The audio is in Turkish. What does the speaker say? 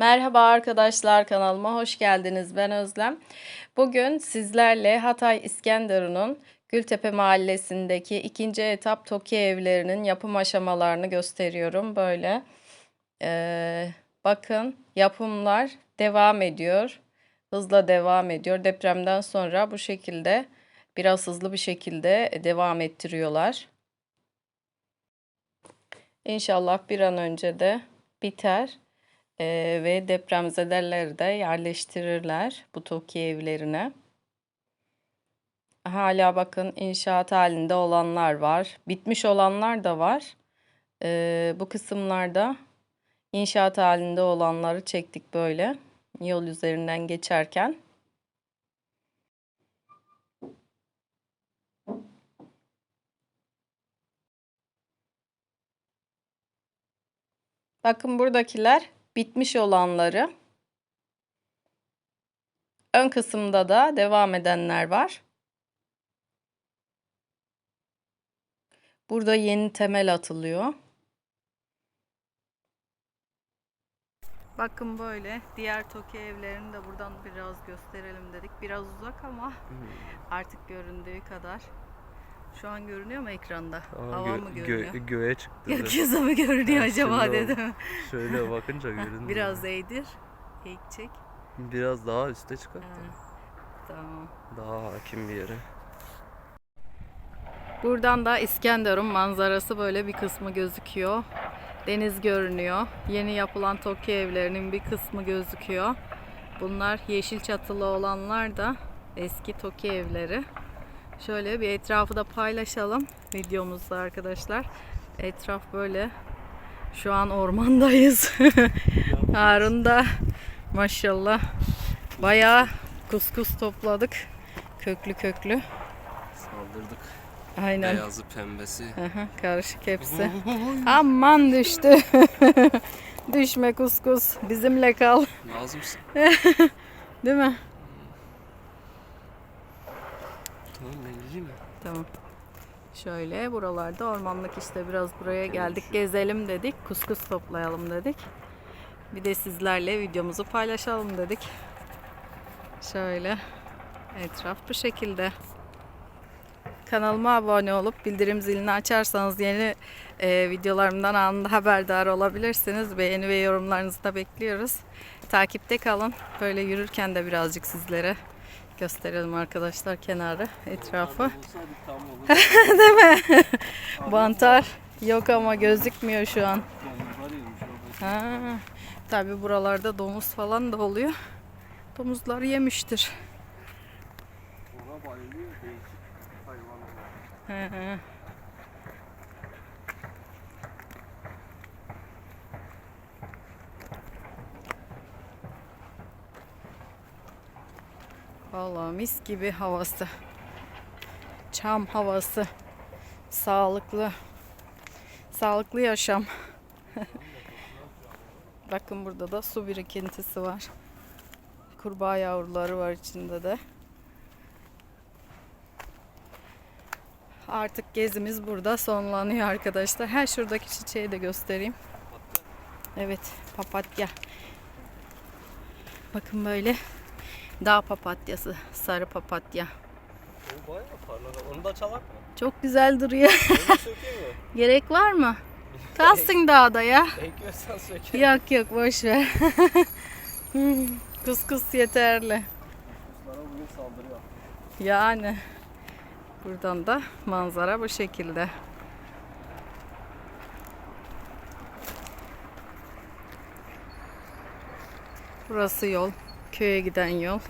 Merhaba arkadaşlar kanalıma hoş geldiniz. Ben Özlem. Bugün sizlerle Hatay İskenderun'un Gültepe Mahallesi'ndeki ikinci etap TOKİ evlerinin yapım aşamalarını gösteriyorum. Böyle Ee, bakın yapımlar devam ediyor. Hızla devam ediyor. Depremden sonra bu şekilde biraz hızlı bir şekilde devam ettiriyorlar. İnşallah bir an önce de biter. Ee, ve depremzedeleri de yerleştirirler bu TOKİ evlerine. Hala bakın inşaat halinde olanlar var. Bitmiş olanlar da var. Ee, bu kısımlarda inşaat halinde olanları çektik böyle yol üzerinden geçerken. Bakın buradakiler bitmiş olanları. Ön kısımda da devam edenler var. Burada yeni temel atılıyor. Bakın böyle diğer TOKİ evlerini de buradan biraz gösterelim dedik. Biraz uzak ama artık göründüğü kadar. Şu an görünüyor mu ekranda? Aa, Hava gö- mı gö- görünüyor? göğe çıktı. Gökyüzü mü görünüyor Evet, acaba dedim. Şöyle bakınca görünüyor. Biraz eğdir. Eğik çek. Biraz daha üste çıkart. Tamam. Daha hakim bir yere. Buradan da İskenderun manzarası böyle bir kısmı gözüküyor. Deniz görünüyor. Yeni yapılan TOKİ evlerinin bir kısmı gözüküyor. Bunlar yeşil çatılı olanlar da eski TOKİ evleri. Şöyle bir etrafı da paylaşalım videomuzda arkadaşlar. Etraf böyle. Şu an ormandayız. Harun da maşallah bayağı kuskus topladık. Köklü köklü. Saldırdık. Aynen. Beyazı pembesi. Aha, karışık hepsi. Aman düştü. Düşme kuskus. Bizimle kal. Lazımsın. Değil mi? Tamam ben gideyim mi? Tamam. Şöyle buralarda ormanlık işte biraz buraya geldik gezelim dedik. Kuskus toplayalım dedik. Bir de sizlerle videomuzu paylaşalım dedik. Şöyle etraf bu şekilde. Kanalıma abone olup bildirim zilini açarsanız yeni e, videolarımdan anında haberdar olabilirsiniz. Beğeni ve yorumlarınızı da bekliyoruz. Takipte kalın. Böyle yürürken de birazcık sizlere gösterelim arkadaşlar kenarı, etrafı. Değil mi? Bantar yok ama gözükmüyor şu an. Ha, tabi buralarda domuz falan da oluyor. Domuzlar yemiştir. Ona bayılıyor Vallahi mis gibi havası. Çam havası. Sağlıklı. Sağlıklı yaşam. Bakın burada da su birikintisi var. Kurbağa yavruları var içinde de. Artık gezimiz burada sonlanıyor arkadaşlar. Her şuradaki çiçeği de göstereyim. Evet, papatya. Bakın böyle dağ papatyası, sarı papatya. O bayağı parlak. Onu da çalak mı? Çok güzel duruyor. Onu sökeyim mi? Gerek var mı? Kalsın dağda ya. Ekliyorsan sökerim. Yok yok boş ver. Kuskus yeterli. Kuşlara bugün saldırıyor. Yani buradan da manzara bu şekilde. Burası yol, köye giden yol.